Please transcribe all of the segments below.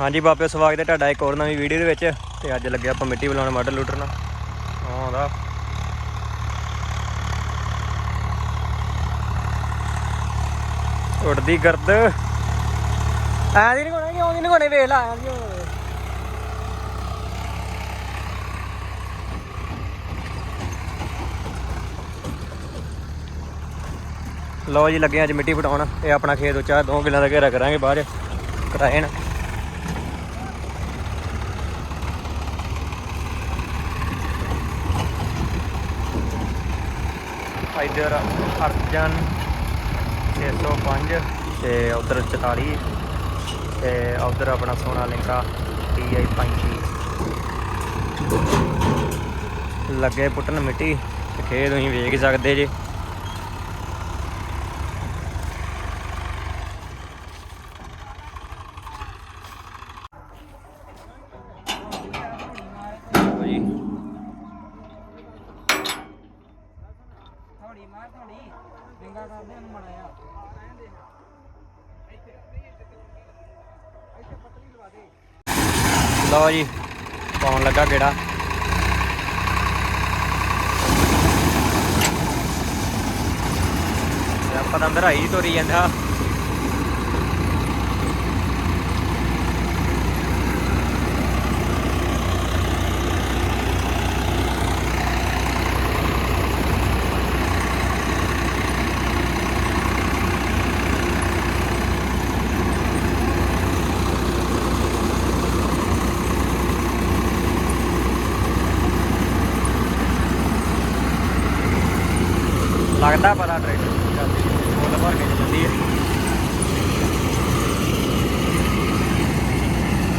ਹਾਂਜੀ ਬਾਪੇ ਸਵਾਗਤ ਹੈ ਤੁਹਾਡਾ ਇੱਕ ਹੋਰ ਨਵੀਂ ਵੀਡੀਓ ਦੇ ਵਿੱਚ ਤੇ ਅੱਜ ਲੱਗੇ ਆਪਾਂ ਮਿੱਟੀ ਬੁਲਾਉਣ ਮਾਡਲ ਲੂਟਰ ਨਾਲ। ਆਉਂਦਾ। ਉੱਡਦੀ ਗਰਦ। ਆ ਦੀ ਨਹੀਂ ਕੋਣੇ ਕਿ ਆਉਂਦੀ ਨਹੀਂ ਕੋਣੇ ਵੇਖ ਲਾ ਆ ਦੀ ਲੋ ਜੀ ਲੱਗੇ ਅੱਜ ਮਿੱਟੀ ਪਟਾਉਣ। ਇਹ ਆਪਣਾ ਖੇਤ ਉੱਚਾ ਦੋ ਕਿੱਲਾਂ ਦਾ ਘੇਰਾ ਕਰਾਂਗੇ ਬਾਹਰ। ਕਰਾਏ ਨਾ। ਇਧਰ ਅਰਜਨ 605 ਤੇ ਉਧਰ 44 ਤੇ ਉਧਰ ਆਪਣਾ ਸੋਨਾ ਲਿੰਕਾ TI 35 ਲੱਗੇ ਪੁੱਟਣ ਮਿੱਟੀ ਤੇ ਖੇਤ ਤੁਸੀਂ ਵੇਖ ਸਕਦੇ ਜੇ। ਲਓ ਜੀ ਪਾਉਣ ਲੱਗਾ ਗੇੜਾ। ਆਪਾਂ ਤਾਂ ਅੰਦਰ ਆਈ ਤੋਰੀ ਜਾਂਦਾ।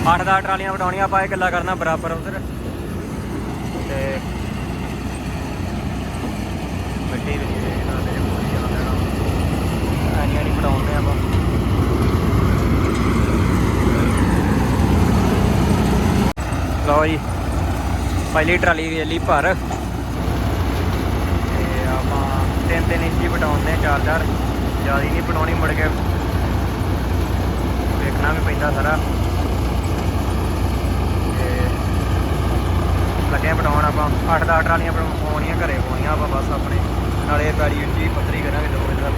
ਅੱਠ 10 ਟਰਾਲੀਆਂ ਵਟਾਉਣੀਆਂ, ਆਪਾਂ ਇਹ ਗੱਲਾਂ ਕਰਨਾ ਬਰਾਬਰ ਉਧਰ। ਤੇ ਮਿੱਟੀ ਵਿੱਚ ਇਹਨਾਂ ਦੇ ਪੂਰੀ ਜਗ੍ਹਾ ਲੈਣਾ। ਐਨੀ ਐਨੀ ਵਟਾਉਂਦੇ ਆਪਾਂ। ਲਓ ਜੀ, ਪਹਿਲੀ ਟਰਾਲੀ ਵੇਚ ਲਈ ਭਰ। ਤੇ ਆਪਾਂ ਤਿੰਨ ਤਿੰਨ ਇੰਚ ਵਟਾਉਂਦੇ ਚਾਰ ਚਾਰ ਜ਼ਿਆਦਾ ਨਹੀਂ ਬਣਾਉਣੀ ਮੁੜ ਕੇ। ਵੇਖਣਾ ਵੀ ਪੈਂਦਾ ਸਾਰਾ। ਆਪਾਂ ਅੱਠ ਬਣਾਉਣੀਆਂ ਘਰੇ ਪਾਉਣੀਆਂ ਆਪਾਂ ਬਸ ਆਪਣੇ। ਨਾਲੇ ਪੈੜੀ ਉੱਚੀ ਪੱਧਰੀ ਕਰਾਂਗੇ ਦੋ ਵਜੇ ਤੱਕ।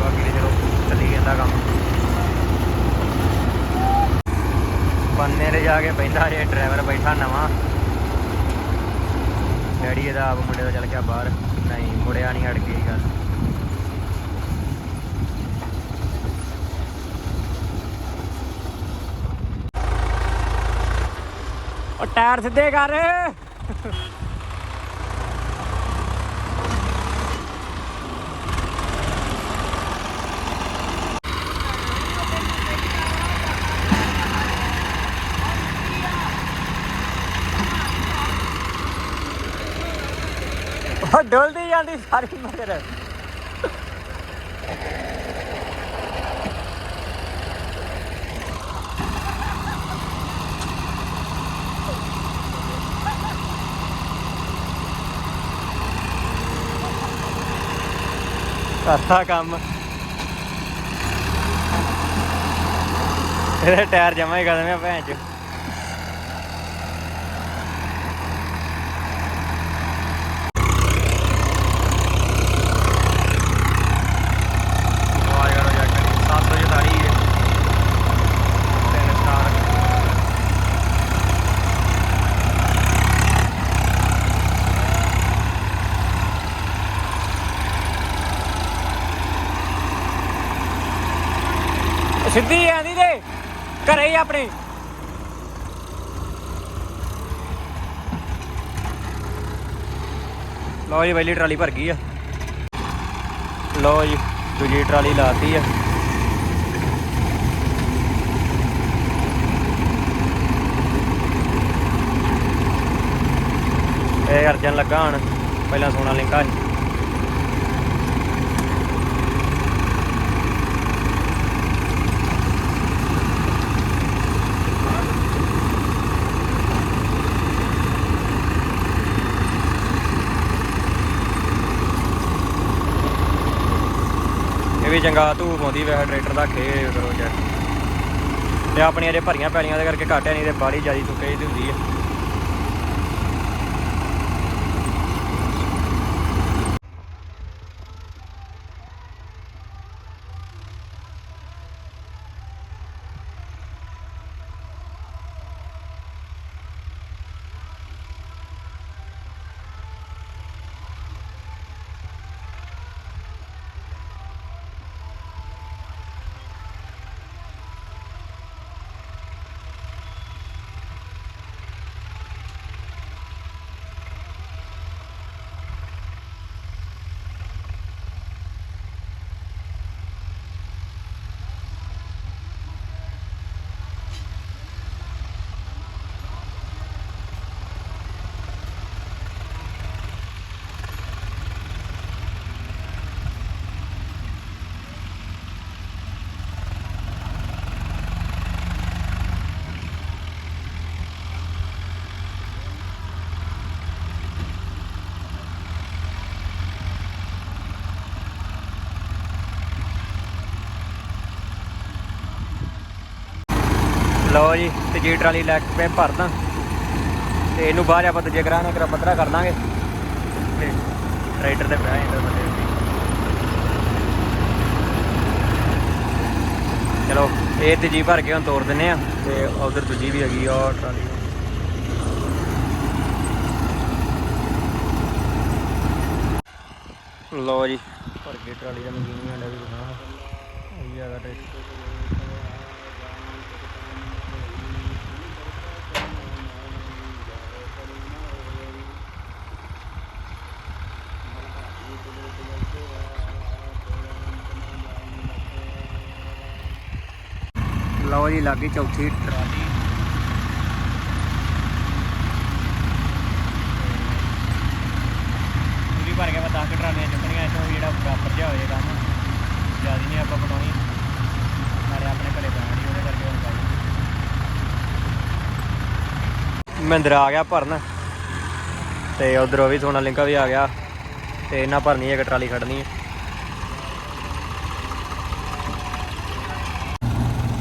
ਬਾਕੀ ਤੇ ਚਲੋ ਚੱਲੀ ਜਾਂਦਾ ਕੰਮ। ਬੰਨੇ ਤੇ ਜਾ ਕੇ ਬੈਠਾ ਜੇ ਡਰਾਈਵਰ ਬੈਠਾ ਨਵਾਂ। ਡੈਡੀ ਇਹਦਾ ਆਪ ਮੁੰਡੇ ਦਾ ਚੱਲ ਗਿਆ ਬਾਹਰ। ਨਹੀਂ, ਮੁੜਿਆ ਨਹੀਂ ਅੜ ਗਈ ਗੱਲ। ਟਾਇਰ ਸਿੱਧੇ ਕਰ। ਉਹ ਜਾਂਦੀ ਸਾਰੀ ਮਗਰ ਕਰਤਾ ਕੰਮ। ਇਹਦੇ ਟਾਇਰ ਜਮਾ ਹੀ ਕਰਦੇ ਆ ਭੈਣ ਚ ਆਵਾਜ਼ ਕਰੋ ਜਾ ਕੇ 744 ਹੈ ਤਿੰਨ ਸਟਾਰ ਉਹ ਸਿੱਧੀ ਆਂਦੀ ਦੇ ਘਰੇ ਹੀ ਆਪਣੇ। ਲਓ ਜੀ, ਪਹਿਲੀ ਟਰਾਲੀ ਭਰ ਗਈ ਆ। ਲਓ ਜੀ, ਦੂਜੀ ਟਰਾਲੀ ਲਾਤੀ ਆ। ਇਹ ਅਰਜਨ ਲੱਗਾ ਹਣ, ਪਹਿਲਾਂ ਸੋਨਾ ਲਿੰਕਾ। ਵੀ ਚੰਗਾ ਧੂਪ ਆਉਂਦੀ ਵੈ ਟਰੈਕਟਰ ਦਾ ਖੇ ਕਰੋ ਜੱਟ ਤੇ ਆਪਣੀਆਂ ਜੇ ਭਰੀਆਂ ਪੈਲੀਆਂ ਦੇ ਕਰਕੇ ਘਾਟਿਆ ਨਹੀਂ ਤੇ ਬਾੜੀ ਜਿਆਦੀ ਸੁੱਕੇ ਹੀ ਹੁੰਦੀ ਹੈ ਲਓ ਜੀ ਤੀਜੀ ਟਰਾਲੀ ਲੈ ਕੇ ਪਏ ਭਰਦਾ। ਤੇ ਇਹਨੂੰ ਬਾਹਰ ਆਪਾਂ ਦੂਜੇ ਗਰਾਹ ਕਰਾ ਪੱਧਰਾ ਕਰ ਦਾਂਗੇ ਤੇ ਟਰੈਕਟਰ ਤੇ ਪਿਆ ਇੰਦਰ ਬੰਦੇ। ਚਲੋ, ਇਹ ਤੀਜੀ ਭਰ ਕੇ ਹੁਣ ਤੋੜ ਦਿੰਨੇ ਆ, ਤੇ ਉਧਰ ਦੂਜੀ ਵੀ ਹੈਗੀ ਆ ਟਰਾਲੀ। ਲਓ ਜੀ, ਭਰ ਕੇ ਟਰਾਲੀ ਦਾ ਮਸ਼ੀਨ ਆਂਡਾ ਵੀ ਦਿਖਾਣਾ ਇਹ ਹੈਗਾ ਟਰੈਕਟਰ। ਲਓ ਜੀ ਲੱਗੀ ਚੌਥੀ ਟਰਾਲੀ ਪੂਰੀ ਭਰ ਕੇ ਮੈਂ 10 ਟਰਾਲੀਆਂ ਚੁੱਕਣੀਆਂ ਇੱਥੋਂ ਜਿਹੜਾ ਬਰਾਬਰ ਜਿਹਾ ਹੋ ਜਾਏ ਕੰਮ। ਜ਼ਿਆਦਾ ਨਹੀਂ ਆਪਾਂ ਬਣਾਉਣੀ। ਨਾਲੇ ਆਪਣੇ ਘਰੇ ਬੈਣੀ ਉਹਦੇ ਕਰਕੇ ਹੁਣ ਬਾਈ ਮਹਿੰਦਰਾ ਆ ਗਿਆ ਭਰਨ। ਤੇ ਉਧਰ ਉਹ ਵੀ ਸੋਨਾ ਲਿੰਕਾ ਵੀ ਆ ਗਿਆ। ਤੇ ਇਹਨਾਂ ਭਰਨੀ ਹੈ, ਇੱਕ ਟਰਾਲੀ ਖੜਨੀ ਹੈ।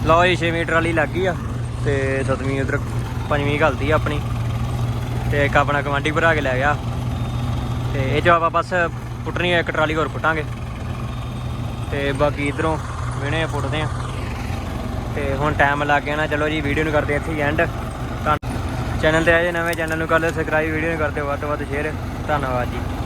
ਲਓ ਜੀ 6ਵੀਂ ਟਰਾਲੀ ਲੱਗ ਗਈ ਆ ਤੇ ਸਤਵੀਂ ਉਧਰ ਪੰਜਵੀਂ ਘਲਦੀ ਆ ਆਪਣੀ। ਤੇ ਇੱਕ ਆਪਣਾ ਕਮਾਂਡੀ ਭਰਾ ਕੇ ਲੈ ਗਿਆ। ਤੇ ਇਹ ਜੋ ਆਪਾਂ ਬਸ ਪੁੱਟਣੀ ਆ, ਇੱਕ ਟਰਾਲੀ ਹੋਰ ਪੁੱਟਾਂਗੇ। ਤੇ ਬਾਕੀ ਇਧਰੋਂ ਵਿਹਣੇ ਪੁੱਟਦੇ ਆ। ਤੇ ਹੁਣ ਟਾਈਮ ਲੱਗ ਗਿਆ ਨਾ, ਚਲੋ ਜੀ ਵੀਡੀਓ ਨੂੰ ਕਰਦੇ ਆ ਇੱਥੇ ਐਂਡ ਚੈਨਲ ਤੇ ਆਏ ਜੇ ਨਵੇਂ ਚੈਨਲ ਨੂੰ ਕਰ ਲਓ ਸਬਸਕ੍ਰਾਈਬ ਵੀਡੀਓ ਨੂੰ ਕਰਦੇ ਵੱਧ ਤੋਂ ਵੱਧ ਸ਼ੇਅਰ ਧੰਨਵਾਦ ਜੀ।